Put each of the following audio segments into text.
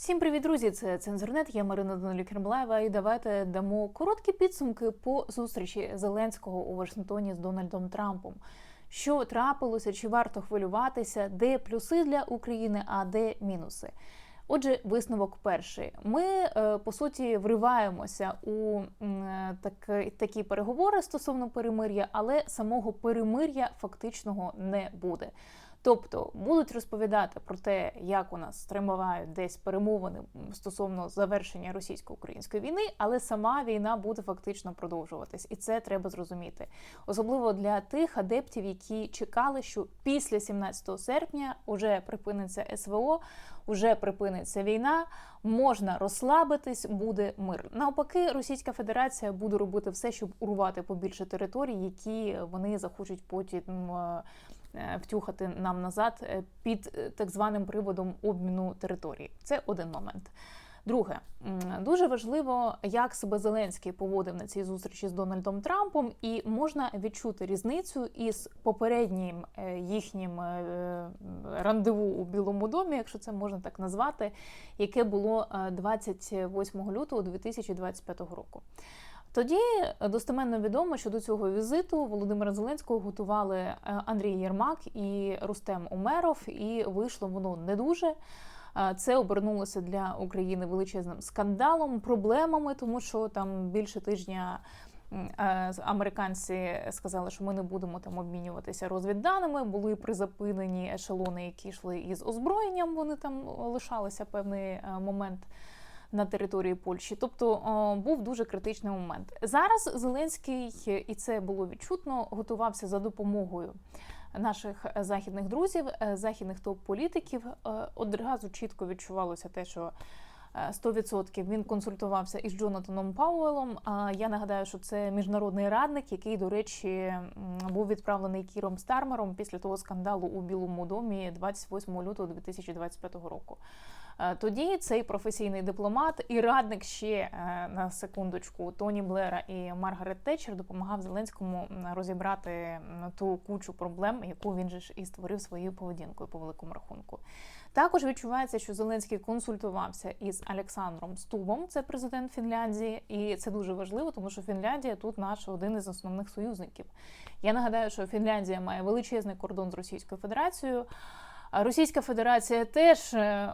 Всім привіт, друзі! Це цензурнет. Я Марина Данилюк-Кермлаєва. І давайте дамо короткі підсумки по зустрічі Зеленського у Вашингтоні з Дональдом Трампом. Що трапилося, чи варто хвилюватися, де плюси для України, а де мінуси. Отже, висновок перший. Ми е, по суті вриваємося у так, такі переговори стосовно перемир'я, але самого перемир'я фактичного не буде. Тобто будуть розповідати про те, як у нас тримають десь перемовини стосовно завершення російсько-української війни, але сама війна буде фактично продовжуватись, і це треба зрозуміти, особливо для тих адептів, які чекали, що після 17 серпня вже припиниться СВО, вже припиниться війна. Можна розслабитись, буде мир. Навпаки, Російська Федерація буде робити все, щоб урвати побільше територій, які вони захочуть потім. Е, втюхати нам назад е, під е, так званим приводом обміну території. Це один момент. Друге, дуже важливо, як себе Зеленський поводив на цій зустрічі з Дональдом Трампом, і можна відчути різницю із попереднім їхнім рандеву у Білому домі, якщо це можна так назвати, яке було 28 лютого 2025 року. Тоді достеменно відомо, що до цього візиту Володимира Зеленського готували е, Андрій Єрмак і Рустем Умеров, і вийшло воно не дуже. Е, це обернулося для України величезним скандалом, проблемами, тому що там більше тижня. Е, американці сказали, що ми не будемо там обмінюватися розвідданими. Були призапинені ешелони, які йшли із озброєнням. Вони там лишалися певний момент на території Польщі. Тобто був дуже критичний момент. Зараз Зеленський, і це було відчутно, готувався за допомогою. Наших західних друзів, е, західних топ-політиків е, одразу чітко відчувалося те, що 100% він консультувався із Джонатаном Пауелом. А я нагадаю, що це міжнародний радник, який, до речі, був відправлений Кіром Стармером після того скандалу у Білому домі 28 лютого 2025 року. Е, тоді цей професійний дипломат і радник ще е, на секундочку Тоні Блера і Маргарет Тетчер допомагав Зеленському розібрати ту кучу проблем, яку він же ж і створив своєю поведінкою по великому рахунку. Також відчувається, що Зеленський консультувався із Олександром Стубом, це президент Фінляндії, і це дуже важливо, тому що Фінляндія тут наш один із основних союзників. Я нагадаю, що Фінляндія має величезний кордон з Російською Федерацією. Російська Федерація теж е,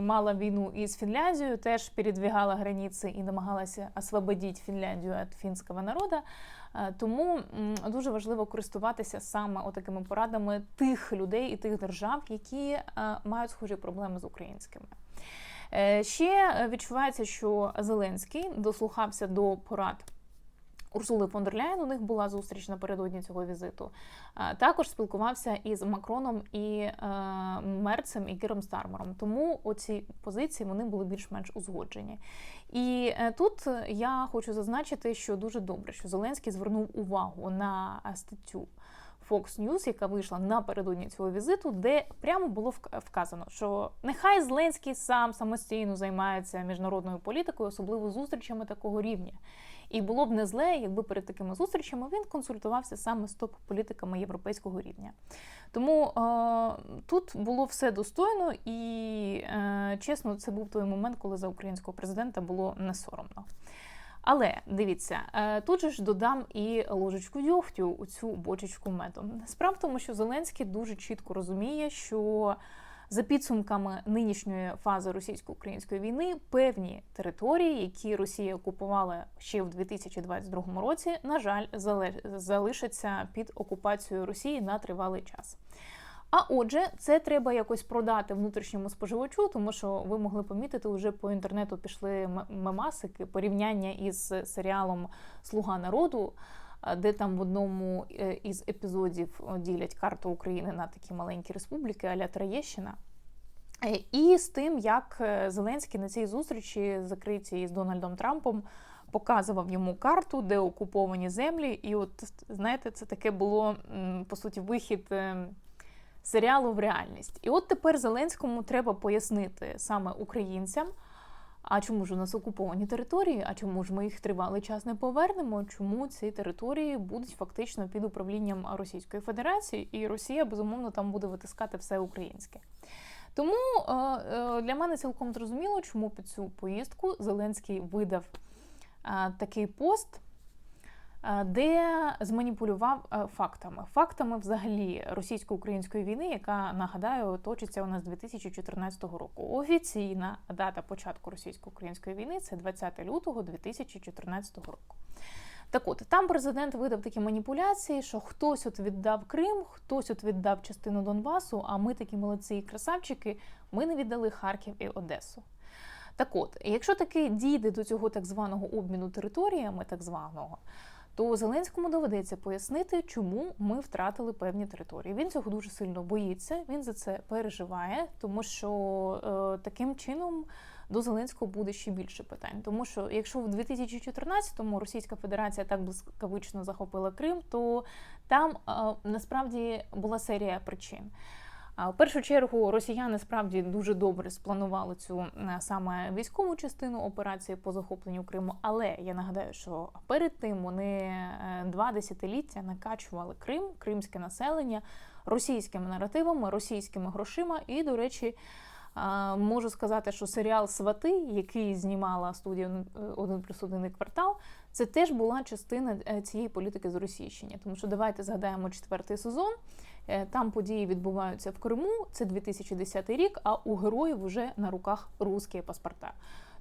мала війну із Фінляндією, теж передвігала границі і намагалася освободити Фінляндію від фінського народу. Е, тому дуже важливо користуватися саме такими порадами тих людей і тих держав, які е, мають схожі проблеми з українськими. Ще відчувається, що Зеленський дослухався до порад Урсули фон дер Ляєн, у них була зустріч напередодні цього візиту. Також спілкувався із Макроном і е, Мерцем і Кіром Стармером. Тому оці позиції вони були більш-менш узгоджені. І е, тут я хочу зазначити, що дуже добре, що Зеленський звернув увагу на статтю. Fox News, яка вийшла напередодні цього візиту, де прямо було вказано, що нехай Зеленський сам самостійно займається міжнародною політикою, особливо зустрічами такого рівня. І було б не зле, якби перед такими зустрічами він консультувався саме з топ-політиками європейського рівня. Тому е, тут було все достойно і, е, чесно, це був той момент, коли за українського президента було не соромно. Але дивіться, е, тут же ж додам і ложечку дьогтю у цю бочечку меду. Справа в тому, що Зеленський дуже чітко розуміє, що за підсумками нинішньої фази російсько-української війни певні території, які Росія окупувала ще в 2022 році, на жаль, залишаться під окупацією Росії на тривалий час. А отже, це треба якось продати внутрішньому споживачу, тому що ви могли помітити, вже по інтернету пішли мемасики порівняння із серіалом Слуга народу де там в одному е, із епізодів ділять карту України на такі маленькі республіки, аля Троєщина. Е, і з тим, як е, Зеленський на цій зустрічі закритій з Дональдом Трампом показував йому карту, де окуповані землі. І от знаєте, це таке було по суті вихід серіалу в реальність. І от тепер Зеленському треба пояснити саме українцям. А чому ж у нас окуповані території? А чому ж ми їх тривалий час не повернемо? Чому ці території будуть фактично під управлінням Російської Федерації, і Росія безумовно там буде витискати все українське? Тому е, е, для мене цілком зрозуміло, чому під цю поїздку Зеленський видав е, такий пост, де зманіпулював е, фактами. Фактами взагалі російсько-української війни, яка нагадаю, точиться у нас 2014 року. Офіційна дата початку російсько-української війни це 20 лютого 2014 року. Так от там президент видав такі маніпуляції, що хтось от віддав Крим, хтось от віддав частину Донбасу, а ми такі молодці і красавчики, ми не віддали Харків і Одесу. Так от, якщо таки дійде до цього так званого обміну територіями, так званого, то Зеленському доведеться пояснити, чому ми втратили певні території. Він цього дуже сильно боїться, він за це переживає, тому що е, таким чином до Зеленського буде ще більше питань. Тому що якщо в 2014-му Російська Федерація так блискавично захопила Крим, то там е, насправді була серія причин. В першу чергу росіяни справді дуже добре спланували цю е, саме військову частину операції по захопленню Криму. Але я нагадаю, що перед тим вони е, два десятиліття накачували Крим, кримське населення російськими наративами, російськими грошима. І, до речі, можу сказати, що серіал Свати, який знімала студія «1 плюс 1 квартал, це теж була частина цієї політики зросійщення. Тому що давайте згадаємо четвертий сезон. Е, там події відбуваються в Криму, це 2010 рік, а у героїв вже на руках русські паспорта.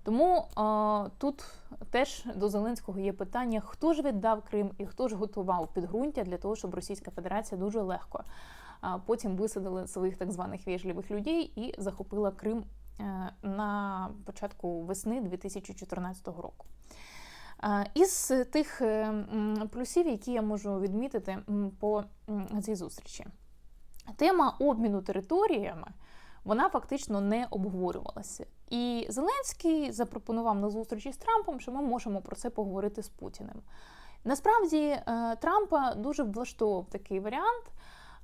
Тому а, тут теж до Зеленського є питання, хто ж віддав Крим і хто ж готував підґрунтя для того, щоб Російська Федерація дуже легко потім висадила своїх так званих вежливих людей і захопила Крим е, на початку весни 2014 року. Із тих е, плюсів, які я можу відмітити по цій зустрічі, тема обміну територіями вона фактично не обговорювалася. І Зеленський запропонував на зустрічі з Трампом, що ми можемо про це поговорити з Путіним. Насправді е, Трампа дуже влаштовував такий варіант,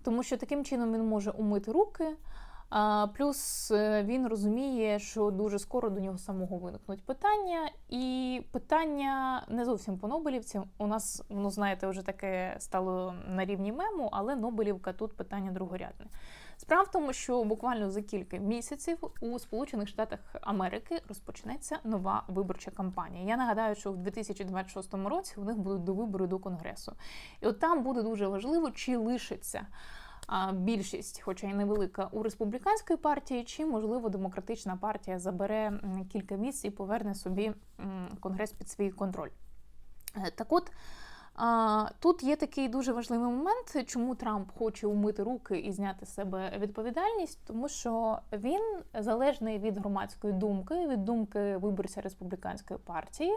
тому що таким чином він може умити руки. А, Плюс е, він розуміє, що дуже скоро до нього самого виникнуть питання, і питання не зовсім по Нобелівці. У нас, ну знаєте, вже таке стало на рівні мему, але Нобелівка тут питання другорядне. Справа в тому, що буквально за кілька місяців у Сполучених Штатах Америки розпочнеться нова виборча кампанія. Я нагадаю, що в 2026 році у них будуть до вибори до конгресу, і от там буде дуже важливо, чи лишиться більшість, хоча й невелика, у республіканської партії, чи можливо демократична партія забере кілька місць і поверне собі конгрес під свій контроль. Е, так от. Тут є такий дуже важливий момент, чому Трамп хоче умити руки і зняти з себе відповідальність, тому що він залежний від громадської думки, від думки виборця республіканської партії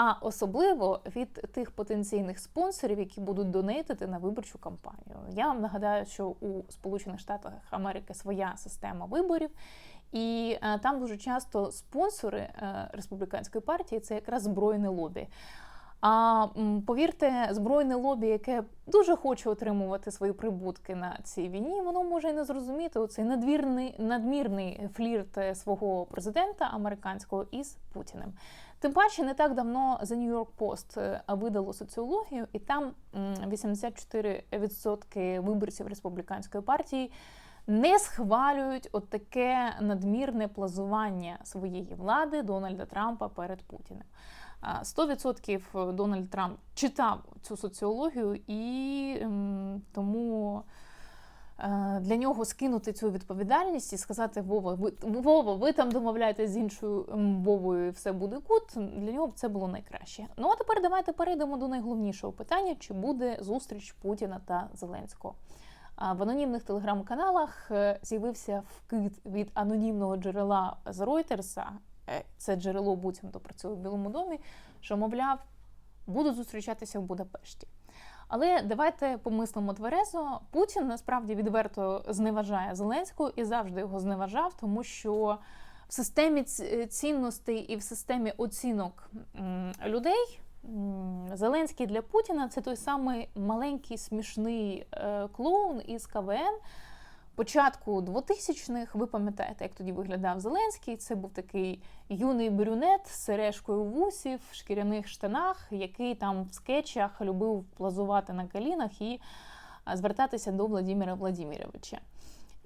а особливо від тих потенційних спонсорів, які будуть донейтити на виборчу кампанію. Я вам нагадаю, що у Сполучених Штатах Америки своя система виборів. І е, там дуже часто спонсори е, республіканської партії це якраз збройне лобі. А повірте, збройне лобі, яке дуже хоче отримувати свої прибутки на цій війні, воно може й не зрозуміти оцей надмірний надмірний флірт е, свого президента американського із Путіним. Тим паче не так давно The New York Post е, видало соціологію, і там 84% виборців республіканської партії не схвалюють от таке надмірне плазування своєї влади Дональда Трампа перед Путіним. 100% Дональд Трамп читав цю соціологію і тому. Е, для нього скинути цю відповідальність і сказати Вова, ви Вова, ви там домовляєтесь з іншою Вовою, і все буде гуд, Для нього це було найкраще. Ну а тепер давайте перейдемо до найголовнішого питання: чи буде зустріч Путіна та Зеленського? В анонімних телеграм-каналах е, з'явився вкид від анонімного джерела з Ройтерса. Це джерело буцімто працює в Білому домі, що мовляв, будуть зустрічатися в Будапешті. Але давайте помислимо тверезо. Путін насправді відверто зневажає Зеленського і завжди його зневажав, тому що в системі цінностей і в системі оцінок людей. Зеленський для Путіна це той самий маленький смішний е, клоун із КВН, початку 2000-х, ви пам'ятаєте, як тоді виглядав Зеленський. Це був такий юний брюнет з сережкою вусів, в шкіряних штанах, який там в скетчах любив плазувати на колінах і звертатися до Владимира Владимировича.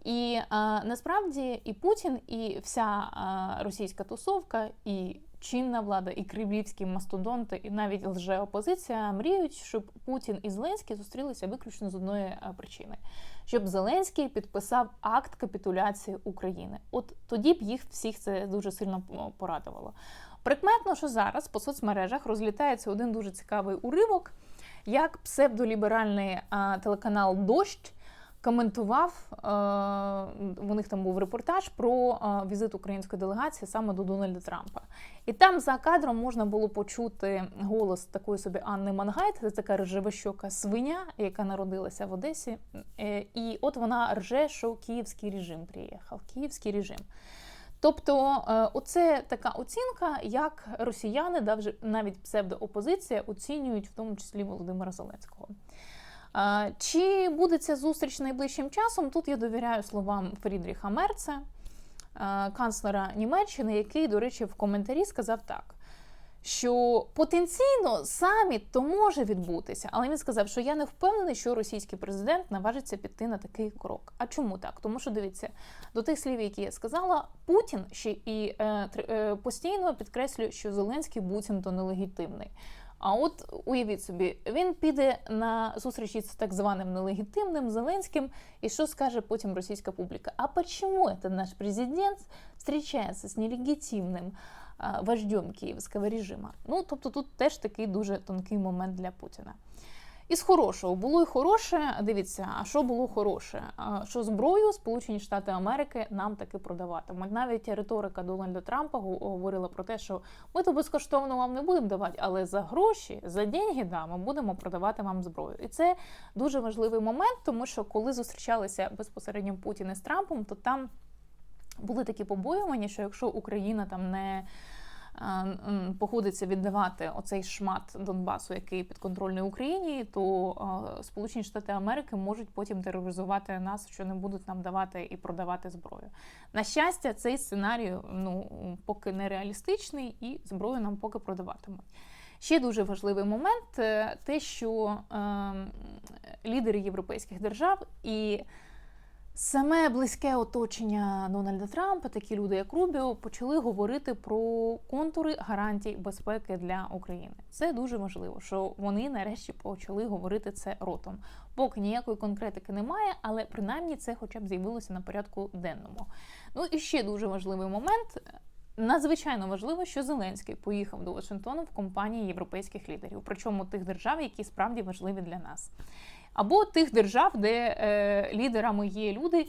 І а, насправді і Путін, і вся а, російська тусовка, і чинна влада, і кремлівські мастодонти, і навіть лжеопозиція мріють, щоб Путін і Зеленський зустрілися виключно з одної причини: щоб Зеленський підписав акт капітуляції України. От тоді б їх всіх це дуже сильно порадувало. Прикметно, що зараз по соцмережах розлітається один дуже цікавий уривок, як псевдоліберальний телеканал Дощ коментував. У них там був репортаж про візит української делегації саме до Дональда Трампа. І там за кадром можна було почути голос такої собі Анни Мангайт, це така ржевощока свиня, яка народилася в Одесі. Е, і от вона рже, що київський режим приїхав. Київський режим. Тобто, е, оце така оцінка, як росіяни, навіть псевдоопозиція, оцінюють в тому числі Володимира Зеленського. Чи буде ця зустріч найближчим часом? Тут я довіряю словам Фрідріха Мерца, канцлера Німеччини, який, до речі, в коментарі сказав так. Що потенційно саміт то може відбутися, але він сказав, що я не впевнений, що російський президент наважиться піти на такий крок. А чому так? Тому що дивіться, до тих слів, які я сказала, Путін ще і е, е, постійно підкреслює, що Зеленський буцімто нелегітимний. А от уявіть собі, він піде на зустрічі з так званим нелегітимним Зеленським, і що скаже потім російська публіка? А почему цей наш президент зустрічається з нелегітимним вождем київського режиму? Ну тобто тут теж такий дуже тонкий момент для Путіна. Із хорошого було й хороше. Дивіться, а що було хороше? Що зброю Сполучені Штати Америки нам таки продаватимуть. Навіть риторика Дональда Трампа говорила про те, що ми то безкоштовно вам не будемо давати, але за гроші, за деньги, да, ми будемо продавати вам зброю. І це дуже важливий момент, тому що коли зустрічалися безпосередньо Путін із Трампом, то там були такі побоювання, що якщо Україна там не погодиться віддавати оцей шмат Донбасу, який підконтрольний Україні, то е, Сполучені Штати Америки можуть потім тероризувати нас, що не будуть нам давати і продавати зброю. На щастя, цей сценарій ну поки не реалістичний, і зброю нам поки продаватимуть. Ще дуже важливий момент: е, те, що е, лідери європейських держав і Саме близьке оточення Дональда Трампа, такі люди, як Рубіо, почали говорити про контури гарантій безпеки для України. Це дуже важливо, що вони нарешті почали говорити це ротом. Поки ніякої конкретики немає, але принаймні це, хоча б з'явилося на порядку денному. Ну і ще дуже важливий момент. Надзвичайно важливо, що Зеленський поїхав до Вашингтону в компанії європейських лідерів, причому тих держав, які справді важливі для нас або тих держав, де е, лідерами є люди.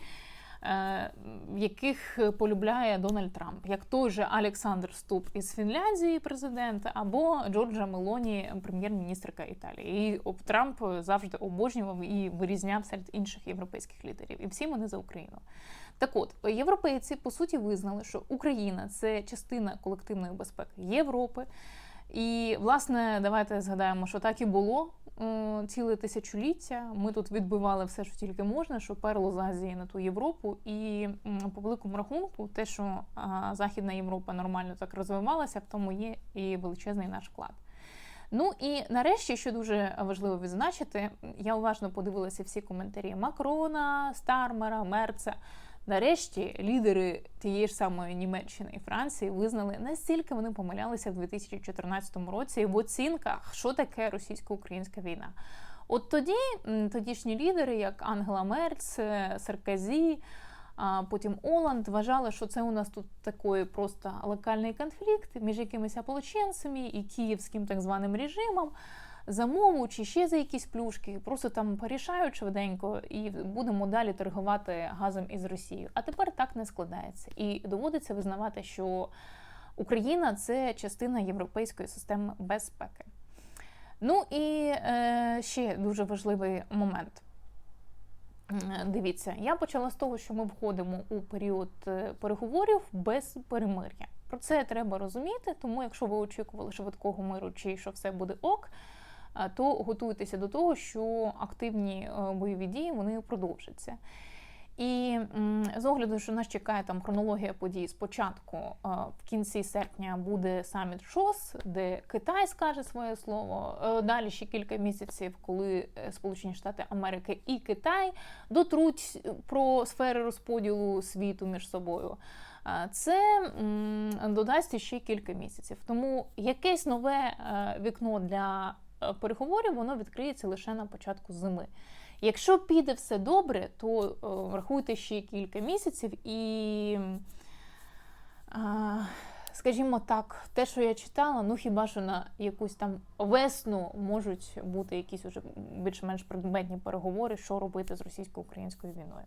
Е, яких полюбляє Дональд Трамп, як той же Олександр Ступ із Фінляндії, президент, або Джорджа Мелоні, прем'єр-міністрка Італії. І Трамп завжди обожнював і вирізняв серед інших європейських лідерів. І всі вони за Україну. Так от європейці по суті визнали, що Україна це частина колективної безпеки Європи. І, власне, давайте згадаємо, що так і було ціле тисячоліття. Ми тут відбивали все, що тільки можна, що перло з Азії на ту Європу. І по великому рахунку, те, що Західна Європа нормально так розвивалася, в тому є і величезний наш вклад. Ну і нарешті, що дуже важливо відзначити, я уважно подивилася всі коментарі Макрона, Стармера, Мерца. Нарешті лідери тієї ж самої Німеччини і Франції визнали, настільки вони помилялися в 2014 році в оцінках, що таке російсько-українська війна. От тоді тодішні лідери, як Ангела Мерц, Сарказі, потім Оланд, вважали, що це у нас тут такий просто локальний конфлікт між якимись ополченцями і київським так званим режимом за мову чи ще за якісь плюшки, просто там порішають швиденько і будемо далі торгувати газом із Росією. А тепер так не складається, і доводиться визнавати, що Україна це частина європейської системи безпеки. Ну і е, ще дуже важливий момент. Дивіться, я почала з того, що ми входимо у період е, переговорів без перемир'я. Про це треба розуміти, тому якщо ви очікували швидкого миру, чи що все буде ок, то готуйтеся до того, що активні е, бойові дії вони продовжаться. І з огляду, що нас чекає там хронологія подій спочатку, е, в кінці серпня буде саміт ШОС, де Китай скаже своє слово. Е, Далі ще кілька місяців, коли Сполучені Штати Америки і Китай дотруть про сфери розподілу світу між собою. Це додасть ще кілька місяців. Тому якесь нове вікно для переговорів воно відкриється лише на початку зими. Якщо піде все добре, то е, рахуйте ще кілька місяців і. Скажімо так, те, що я читала, ну хіба що на якусь там весну можуть бути якісь уже більш-менш предметні переговори, що робити з російсько-українською війною.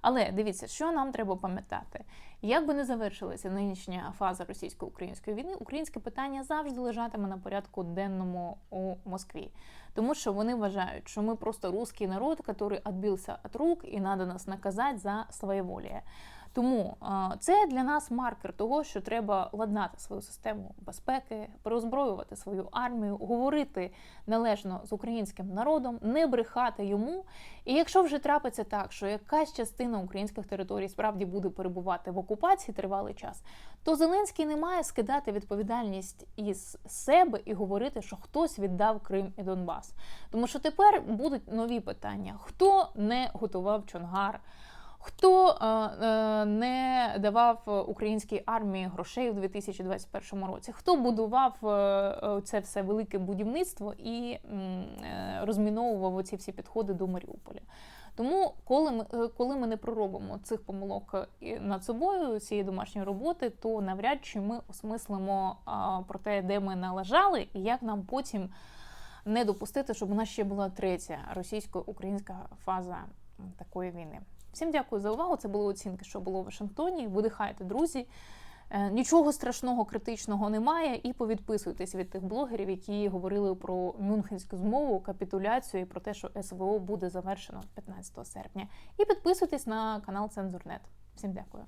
Але дивіться, що нам треба пам'ятати. Як би не завершилася нинішня фаза російсько-української війни, українське питання завжди лежатиме на порядку денному у Москві. Тому що вони вважають, що ми просто русський народ, який відбився від рук, і треба нас наказати за своєволіє. Тому це для нас маркер того, що треба ладнати свою систему безпеки, переозброювати свою армію, говорити належно з українським народом, не брехати йому. І якщо вже трапиться так, що якась частина українських територій справді буде перебувати в окупації тривалий час, то Зеленський не має скидати відповідальність із себе і говорити, що хтось віддав Крим і Донбас. Тому що тепер будуть нові питання: хто не готував Чонгар? Хто е, е, не давав українській армії грошей у 2021 році? Хто будував е, це все велике будівництво і розміновував оці всі підходи до Маріуполя? Тому, коли ми, коли ми не проробимо цих помилок над собою, цієї домашньої роботи, то навряд чи ми осмислимо про те, де ми налажали, і як нам потім не допустити, щоб у нас ще була третя російсько-українська фаза такої війни. Всім дякую за увагу. Це були оцінки, що було в Вашингтоні. Видихайте, друзі. Е, Нічого страшного, критичного немає. І повідписуйтесь від тих блогерів, які говорили про Мюнхенську змову, капітуляцію і про те, що СВО буде завершено 15 серпня. І підписуйтесь на канал Цензурнет. Всім дякую.